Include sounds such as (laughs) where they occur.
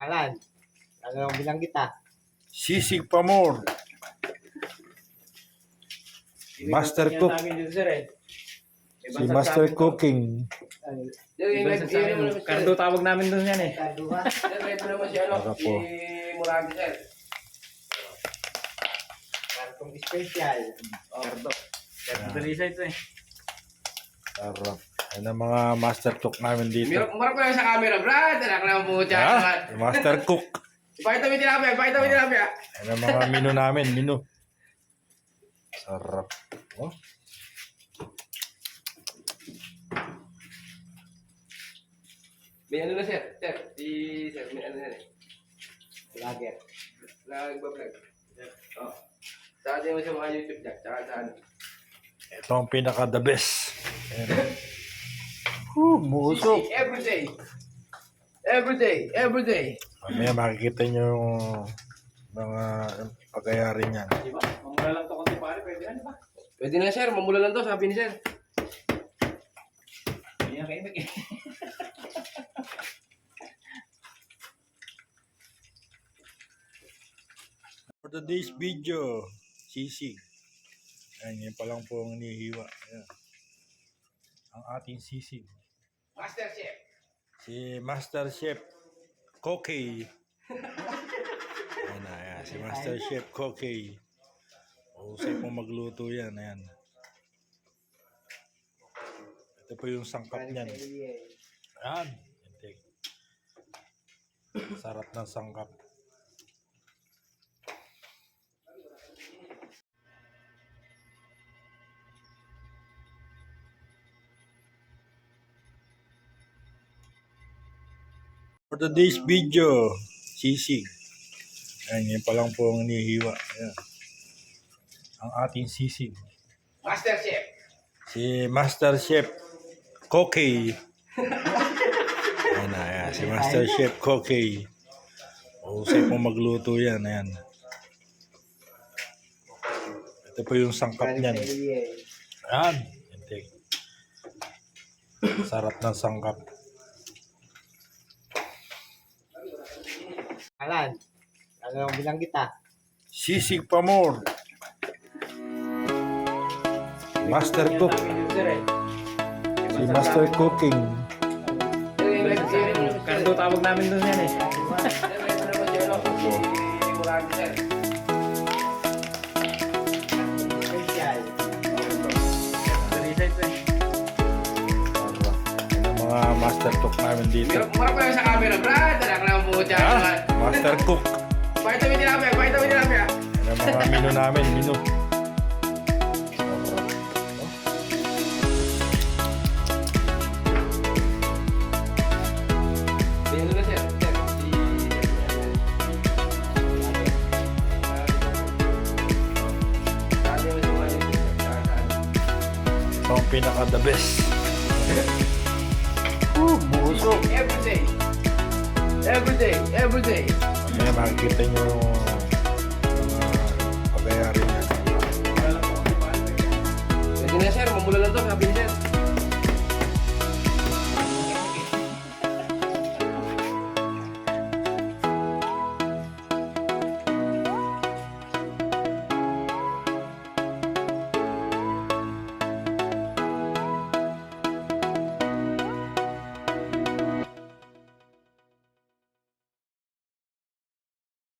Alan, ano ang bilang kita? Sisig pa more. Master cook. sir, eh. Si Master Cooking. Yung Cardo tawag namin doon yan eh. Kaduha. Baka (laughs) po. Kartong special. Cardo. Cardo Teresa ito eh. Sarap. Yan ang mga master cook namin dito. Mirap marap ko yan sa camera, Brad. Anak na po dyan. Ha? Master cook. Pakita mo yung tilapia, pakita mo yung tilapia. Yan ang mga menu namin. Menu. Sarap. Oh. May ano na, sir. Sir, si sir, may ano na eh. Lager. Nagbablog. Oh. Sa atin mo sa mga YouTube dyan, tsaka sa ano. Ito ang pinaka the best. Ayan. (laughs) Busog. Every day. Every day, every day. Mamaya makikita nyo yung mga pagkayari niyan. Di ba? Mamula lang to konti pare, pwede yan, di ba? Pwede na, sir. Mamula lang to, sabi ni sir. Yan kaimik eh. For today's video, sisig. Ayan, yun pa lang po ang inihiwa. Ayan. Ang ating sisig. Master Chef. Si Master Chef Kokey. (laughs) Ayan na, ayan. Si Master Chef Kokey. Husay pong magluto yan. Ayan. Ito po yung sangkap niyan. Ayan. Intik. Sarap ng sangkap. For today's video, sisig. Ayan, yun pa lang po ang inihiwa. Ayan. Ang ating sisig. Master Chef. Si Master Chef Kokey. Ayan na, ayan. Si Master Chef Kokey. Husay pong magluto yan. Ayan. Ito po yung sangkap niyan. Ayan. Sarap ng sangkap. Alan, ano ang bilang kita? Sisig pa more. Master Cook. eh. Si Master Cooking. Yung amin, Cardo tawag namin doon yan eh. Eh. Mga master cook namin dito. Ko yan sa camera, Brad. Anak na po dyan. Master cook. Pakita mo yung tilapia, pakita mo yung tilapia. Yan ang mga menu namin. Menu. Ito ang pinaka the best. Whew, busog. Every day. Every day, every day. Mamaya makikita nyo yung mga pwede yan. Pwede na, sir. Mamula lang to, sabi ni sir.